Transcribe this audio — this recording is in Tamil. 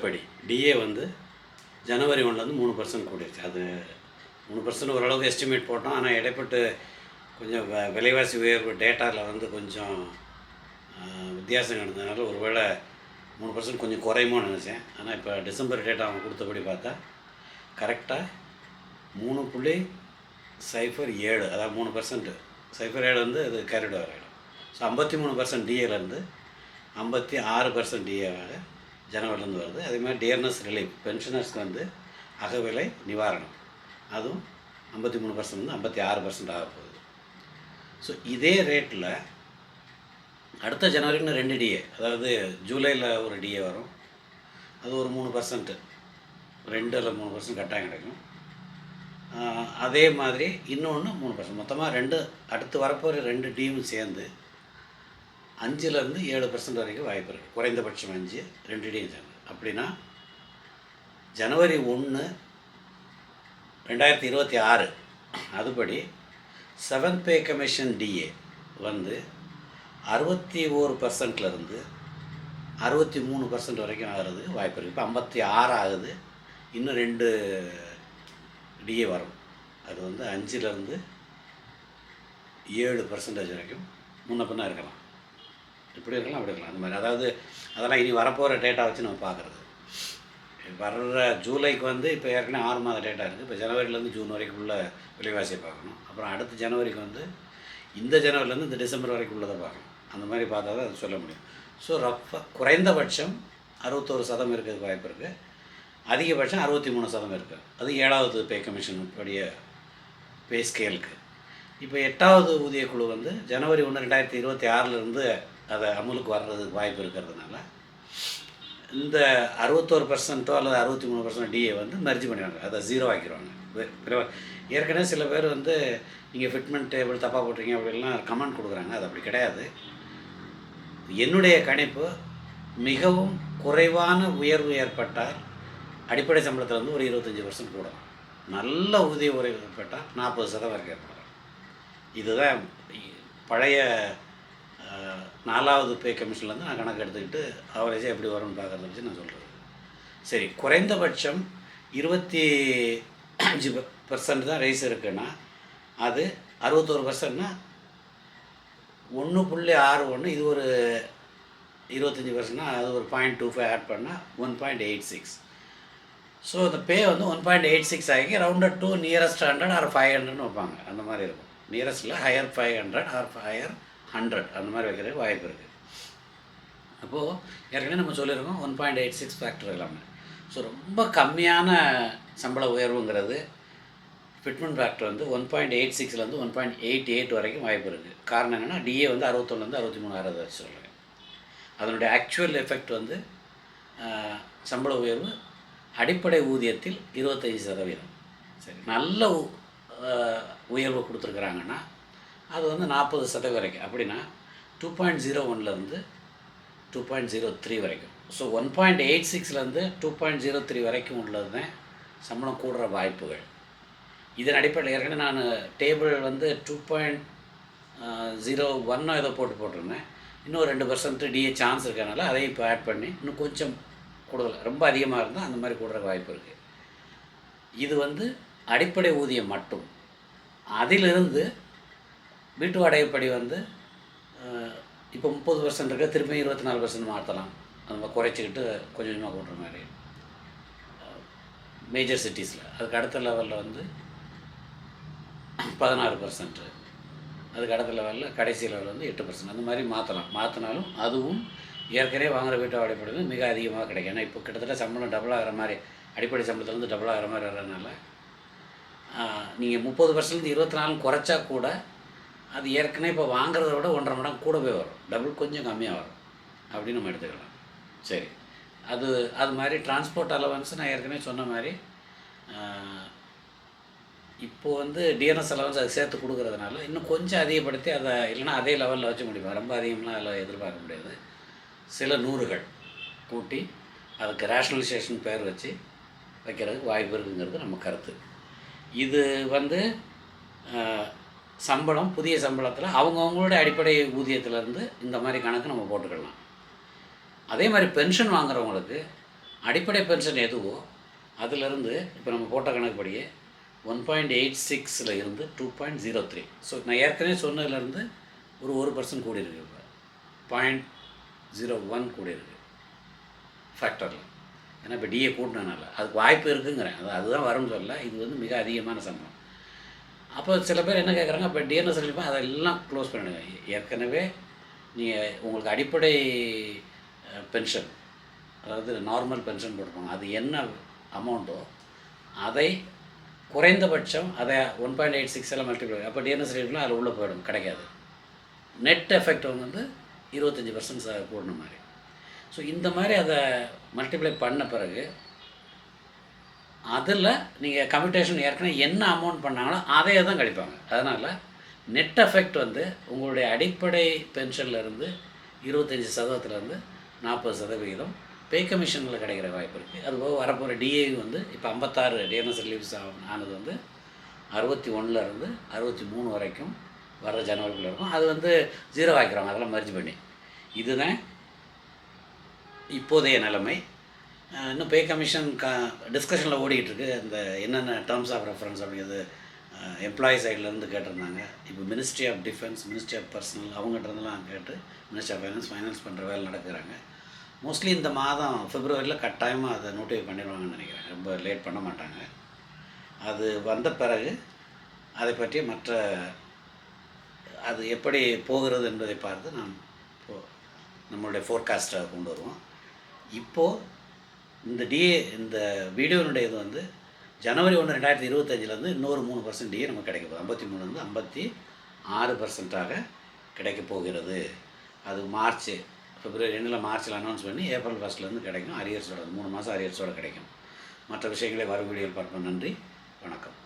வந்து ஜனவரி ஒன்றுலேருந்து மூணு பர்சன்ட் கூடிருச்சு. அது மூணு பர்சன்ட் ஓரளவுக்கு எஸ்டிமேட் போட்டோம். ஆனால் இடைப்பட்டு கொஞ்சம் வ- விலைவாசி உயர்வு டேட்டாவில் வந்து கொஞ்சம் வித்தியாசம் இருந்ததுனால ஒருவேளை மூணு பர்சன்ட் கொஞ்சம் குறையுமோன்னு நினச்சேன். ஆனால் இப்போ டிசம்பர் டேட்டா அவங்க கொடுத்தபடி பார்த்தா கரெக்டாக மூணு புள்ளி சைஃபர் ஏழு அதாவது மூணு பர்சன்ட் சைஃபர் ஏழு வந்து அது கேரிடோர் ஆகிடும் ஸோ ஐம்பத்தி மூணு பர்சன்ட் டிஏலேருந்து ஐம்பத்தி ஆறு பர்சன்ட் டிஏவாக ஜனவரிலேருந்து வருது. அதே மாதிரி டியர்னஸ் ரிலீஃப் பென்ஷனர்ஸ்க்கு வந்து அகவிலை நிவாரணம். அதுவும் ஐம்பத்தி மூணு பர்சன்ட் வந்து ஐம்பத்தி ஆறு பர்சன்ட் ஆக போகுது. ஸோ இதே ரேட்டில் அடுத்த ஜனவரிக்கு ரெண்டு டிஏ அதாவது ஜூலையில் ஒரு டிஏ வரும். அது ஒரு மூணு பர்சன்ட்டு ரெண்டு இல்லை மூணு பர்சன்ட் கட்டாயம் கிடைக்கும். அதே மாதிரி இன்னொன்று மூணு பர்சன்ட் மொத்தமாக ரெண்டு அடுத்து வரப்போகிற ரெண்டு டீமும் சேர்ந்து அஞ்சுலேருந்து ஏழு பர்சன்ட் வரைக்கும் வாய்ப்பு இருக்குது குறைந்தபட்சம் அஞ்சு ரெண்டு டீம் சேர்ந்து அப்படின்னா ஜனவரி ஒன்று ரெண்டாயிரத்தி இருபத்தி ஆறு. அதுபடி செவன்த் பே கமிஷன் டிஏ வந்து அறுபத்தி ஓரு பர்சன்ட்லேருந்து அறுபத்தி மூணு பர்சன்ட் வரைக்கும் ஆகிறது வாய்ப்பு இருக்குது இப்போ ஐம்பத்தி ஆறு ஆகுது. இன்னும் ரெண்டு டிஏ வரும். அது வந்து அஞ்சுலேருந்து ஏழு பர்சன்டேஜ் வரைக்கும் முன்ன பின்னாக இருக்கலாம். இப்படி இருக்கலாம் அப்படி இருக்கலாம். அந்த மாதிரி. அதாவது அதெல்லாம் இனி வரப்போகிற டேட்டா வச்சு நம்ம பார்க்குறது. வர்ற ஜூலைக்கு வந்து இப்போ ஏற்கனவே ஆறு மாத டேட்டா இருக்குது இப்போ ஜனவரிலேருந்து ஜூன் வரைக்கும் உள்ள விலைவாசியை பார்க்கணும். அப்புறம் அடுத்த ஜனவரிக்கு வந்து இந்த ஜனவரிலேருந்து இந்த டிசம்பர் வரைக்கும் உள்ளதை பார்க்கணும். அந்த மாதிரி பார்த்தா தான் அது சொல்ல முடியும். ஸோ ரஃபாக குறைந்தபட்சம் அறுபத்தோரு சதம் இருக்கிறதுக்கு வாய்ப்பு இருக்குது அதிகபட்சம் அறுபத்தி மூணு சதம் இருக்குது அது ஏழாவது பே கமிஷன் உடைய பே ஸ்கேலுக்கு இப்போ எட்டாவது ஊதியக்குழு வந்து ஜனவரி ஒன்று ரெண்டாயிரத்தி இருபத்தி ஆறிலிருந்து அதை அமலுக்கு வர்றதுக்கு வாய்ப்பு இருக்கிறதுனால இந்த அறுபத்தோரு பர்சன்ட்டோ அல்லது அறுபத்தி மூணு பர்சன்ட் டிஏ வந்து மெர்ஜ் பண்ணிடுவாங்க அதை ஜீரோ ஆக்கிடுவாங்க. ஏற்கனவே சில பேர் வந்து நீங்கள் ஃபிட்மெண்ட் டேபிள் தப்பாக போட்டிருக்கீங்க அப்படிலாம் கமெண்ட் கொடுக்குறாங்க. அது அப்படி கிடையாது. என்னுடைய கணிப்பு மிகவும் குறைவான உயர்வு ஏற்பட்டால் அடிப்படை சம்பளத்தில் வந்து ஒரு இருபத்தஞ்சி பர்சன்ட் கூடும் நல்ல ஊதிய உயர்வு ஏற்பட்டால் நாற்பது சதவீதம் ஏற்படும் இதுதான் பழைய நாலாவது பே கமிஷன்லேருந்து நான் கணக்கு எடுத்துக்கிட்டு அவரேஜாக எப்படி வரும்னு பார்க்குறத வச்சு நான் சொல்கிறேன் சரி குறைந்தபட்சம் இருபத்தி அஞ்சு பர்சன்ட் தான் ரைஸ் இருக்குன்னா அது அறுபத்தோரு பர்சன்ட்னா ஒன்று புள்ளி ஆறு ஒன்று இது ஒரு இருபத்தஞ்சி பர்சன்ட்னா அது ஒரு பாயிண்ட் டூ ஃபைவ் ஆட் பண்ணால் one point eight six so அந்த பே வந்து ஒன் பாயிண்ட் எயிட் சிக்ஸ் ஆகி rounded to nearest hundred or five ஹண்ட்ரட்னு வைப்பாங்க. அந்த மாதிரி இருக்கும். நியரஸ்ட்டில் higher five hundred or higher hundred அந்த மாதிரி வைக்கிறதுக்கு வாய்ப்பு இருக்குது அப்போது ஏற்கனவே நம்ம சொல்லியிருக்கோம் one point eight six factor எல்லாமே ஸோ ரொம்ப கம்மியான சம்பள உயர்வுங்கிறது ஃபிட்மெண்ட் ஃபேக்டர் வந்து ஒன் பாயிண்ட் எயிட் சிக்ஸ்லேருந்து ஒன் பாயிண்ட் எயிட் எயிட் வரைக்கும் வாய்ப்பு இருக்குது காரணம் என்னென்னா டிஏ வந்து அறுபத்தொன்னுலேருந்து அறுபத்தி மூணு ஆறாவது வச்சு சொல்கிறேன் அதனுடைய ஆக்சுவல் எஃபெக்ட் வந்து சம்பள உயர்வு அடிப்படை ஊதியத்தில் இருபத்தஞ்சி சதவீதம். சரி நல்ல உயர்வு கொடுத்துருக்குறாங்கன்னா அது வந்து நாற்பது சதவீதம் வரைக்கும். அப்படின்னா டூ பாயிண்ட் ஜீரோ ஒன்லேருந்து டூ பாயிண்ட் ஜீரோ த்ரீ வரைக்கும். ஸோ ஒன் பாயிண்ட் எயிட் சிக்ஸ்லேருந்து டூ பாயிண்ட் ஜீரோ த்ரீ வரைக்கும் உள்ளது தான் சம்பளம் கூடுற வாய்ப்புகள். இதன் அடிப்படையில் ஏற்கனவே நான் டேபிள் வந்து டூ பாயிண்ட் ஜீரோ ஒன்னோ ஏதோ போட்டு போட்டிருந்தேன். இன்னும் ரெண்டு பர்சன்ட் டிஏ சான்ஸ் இருக்கனால அதையும் இப்போ ஆட் பண்ணி இன்னும் கொஞ்சம் கூடுதல் ரொம்ப அதிகமாக இருந்தால் அந்த மாதிரி கூடுற வாய்ப்பு இருக்குது இது வந்து அடிப்படை ஊதியம் மட்டும். அதிலிருந்து வீட்டு வாடகைப்படி வந்து இப்போ முப்பது பர்சன்ட் இருக்க திரும்பி இருபத்தி நாலு பர்சன்ட் மாற்றலாம் நம்ம குறைச்சிக்கிட்டு கொஞ்சம் கொஞ்சமாக கூட்டுற மாதிரி. மேஜர் சிட்டிஸில் அதுக்கு அடுத்த லெவலில் வந்து பதினாறு பர்சன்ட்டு அதுக்கு அடுத்த லெவலில் கடைசி லெவலில் வந்து எட்டு பர்சன்ட் அந்த மாதிரி மாற்றலாம் மாற்றினாலும் அதுவும் ஏற்கனவே வாங்குகிற வீட்டு வாடகைப்படி மிக அதிகமாக கிடைக்கும். ஏன்னா இப்போ கிட்டத்தட்ட சம்பளம் டபுள் ஆகிற மாதிரி அடிப்படை சம்பளத்துலேருந்து டபுள் ஆகிற மாதிரி வர்றதுனால நீங்கள் முப்பது பர்சன்ட் இருபத்தி நாலு குறைச்சா கூட அது ஏற்கனவே இப்போ வாங்குறத விட ஒன்றரை மடங்கு போய் வரும். டபுள் கொஞ்சம் கம்மியாக வரும். அப்படின்னு நம்ம எடுத்துக்கலாம். சரி. அது அது மாதிரி டிரான்ஸ்போர்ட் அலவன்ஸ் நான் ஏற்கனவே சொன்ன மாதிரி இப்போது வந்து டிஎன்எஸ் அலவன்ஸ் அது சேர்த்து கொடுக்குறதுனால இன்னும் கொஞ்சம் அதிகப்படுத்தி அதை இல்லைன்னா அதே லெவலில் வச்சு முடிப்போம். ரொம்ப அதிகம்லாம் அதில் எதிர்பார்க்க முடியாது. சில நூறுகள் கூட்டி அதுக்கு ரேஷ்னலைசேஷன் பேர் வச்சு வைக்கிறதுக்கு வாய்ப்பு இருக்குங்கிறது நம்ம கருத்து. இது வந்து சம்பளம் புதிய சம்பளத்தில் அவங்கவுங்களுடைய அடிப்படை ஊதியத்திலேருந்து இந்த மாதிரி கணக்கு நம்ம போட்டுக்கலாம். அதே மாதிரி பென்ஷன் வாங்குறவங்களுக்கு அடிப்படை பென்ஷன் எதுவோ அதிலிருந்து இப்போ நம்ம போட்ட கணக்குப்படியே ஒன் பாயிண்ட் எயிட் சிக்ஸில் இருந்து two point zero three so நான் ஏற்கனவே சொன்னதுலேருந்து ஒரு ஒரு பர்சன்ட் கூடி இருக்கு இப்போ. பாயிண்ட் ஜீரோ ஒன் கூடி இருக்கு ஃபேக்டரில் ஏன்னா இப்போ டிஏ கூட்டினதுனால. அதுக்கு வாய்ப்பு இருக்குங்கிறேன். அது அதுதான் வரும்னு சொல்லல. இது வந்து மிக அதிகமான சம்பளம். அப்போ சில பேர் என்ன கேட்குறாங்க இப்போ டிஎன்எஸ் ரிலீஃபா அதெல்லாம் க்ளோஸ் பண்ணிடுங்க ஏற்கனவே நீங்கள் உங்களுக்கு அடிப்படை பென்ஷன் அதாவது நார்மல் பென்ஷன் போட்டுருப்பாங்க. அது என்ன அமௌண்ட்டோ அதை குறைந்தபட்சம் அதை ஒன் பாயிண்ட் எயிட் சிக்ஸ் எல்லாம் மல்டிப்ளை அப்போ டிஎன்எஸ் ரிலீஃப்லாம் அதில் உள்ளே போயிடும் கிடைக்காது. நெட் எஃபெக்ட் வந்து இருபத்தஞ்சி பர்சன்ட் கூடின மாதிரி. ஸோ இந்த மாதிரி அதை மல்டிப்ளை பண்ண பிறகு அதில் நீங்கள் கம்யூட்டேஷன் ஏற்கனவே என்ன அமௌண்ட் பண்ணாங்களோ அதையே தான் கழிப்பாங்க. அதனால் நெட் எஃபெக்ட் வந்து உங்களுடைய அடிப்படை பென்ஷன்லேருந்து இருபத்தஞ்சி சதவீதத்துலேருந்து நாற்பது சதவிகிதம் பே கமிஷனில் கிடைக்கிற வாய்ப்பு இருக்குது அதுபோக வரப்போகிற டிஏவி வந்து இப்போ ஐம்பத்தாறு டிஎன்எஸ் ரிலீவ்ஸ் ஆனது வந்து அறுபத்தி ஒன்றுலேருந்து அறுபத்தி மூணு வரைக்கும் வர ஜனவரிக்குள்ள இருக்கும். அது வந்து ஜீரோ ஆக்கிடுவாங்க அதெல்லாம் மர்ஜ் பண்ணி. இதுதான் இப்போதைய நிலைமை. இன்னும் பே கமிஷன் க டிஸ்கஷனில் ஓடிக்கிட்டு இருக்கு இந்த என்னென்ன டேர்ம்ஸ் ஆஃப் ரெஃபரன்ஸ் அப்படிங்கிறது எம்ப்ளாயி சைட்லேருந்து கேட்டிருந்தாங்க. இப்போ ministry of defence ministry of personnel அவங்ககிட்டருந்துலாம் கேட்டு மினிஸ்ட்ரி ஆஃப் ஃபைனான்ஸ் ஃபைனான்ஸ் பண்ணுற வேலை நடக்கிறாங்க. மோஸ்ட்லி இந்த மாதம் ஃபிப்ரவரியில் கட்டாயமாக அதை நோட்டிஃபை பண்ணிடுவாங்கன்னு நினைக்கிறேன். ரொம்ப லேட் பண்ண மாட்டாங்க. அது வந்த பிறகு அதை பற்றி மற்ற அது எப்படி போகிறது என்பதை பார்த்து நாம் இப்போ நம்மளுடைய ஃபோர்காஸ்ட்டை கொண்டு வருவோம். இப்போது இந்த டிஏ இந்த வீடியோனுடைய இது வந்து ஜனவரி ஒன்று ரெண்டாயிரத்தி இருபத்தஞ்சிலேருந்து இன்னொரு மூணு பர்சன்ட் டிஏ நமக்கு கிடைக்க போகுது. ஐம்பத்தி மூணுலேருந்து ஐம்பத்தி ஆறு பர்சன்ட்டாக கிடைக்க போகிறது. அது மார்ச் பிப்ரவரி ரெண்டில் மார்ச்சில் அனௌன்ஸ் பண்ணி ஏப்ரல் ஃபஸ்ட்லேருந்து கிடைக்கும். அரியர்ஸோட மூணு மாதம் அரியர்ஸோட கிடைக்கும். மற்ற விஷயங்களை வரும் வீடியோவில் பார்ப்போம். நன்றி. வணக்கம்.